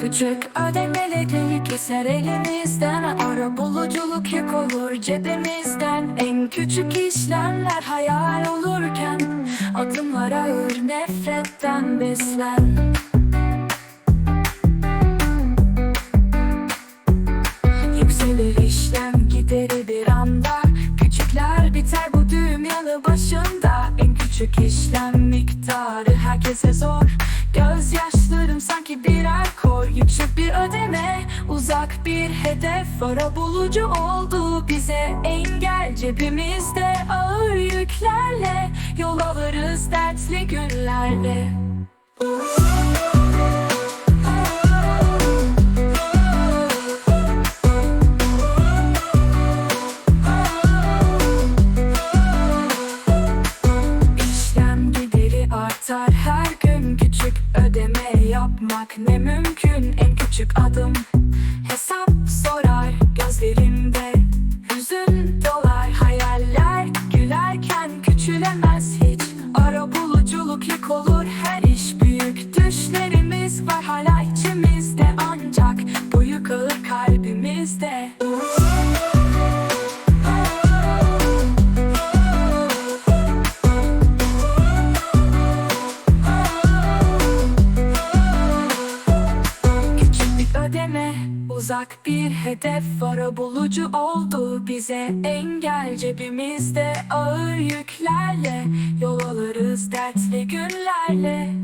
Küçük ödemeleri keser elimizden. Ara buluculuk yük olur cebimizden. En küçük işlemler hayal olurken Adımlar ağır nefretten beslen. Yükselir işlem gideri bir anda. Küçükler biter bu düğüm yanı başında. En küçük işlem miktarı herkese zor. Kor Yüksek bir ödeme uzak bir hedef. Ara bulucu oldu bize engel Cebimizde. Ağır yüklerle Yol alırız dertli günlerle. İşlem yapmak ne mümkün en küçük adım. Hesap sorar gözlerimde hüzün dolar hayaller gülerken küçülemez hiç. Ara buluculuk yük olur her iş Uzak bir hedef Ara bulucu oldu bize. Engel Cebimizde ağır yüklerle Yol alırız dertli günlerle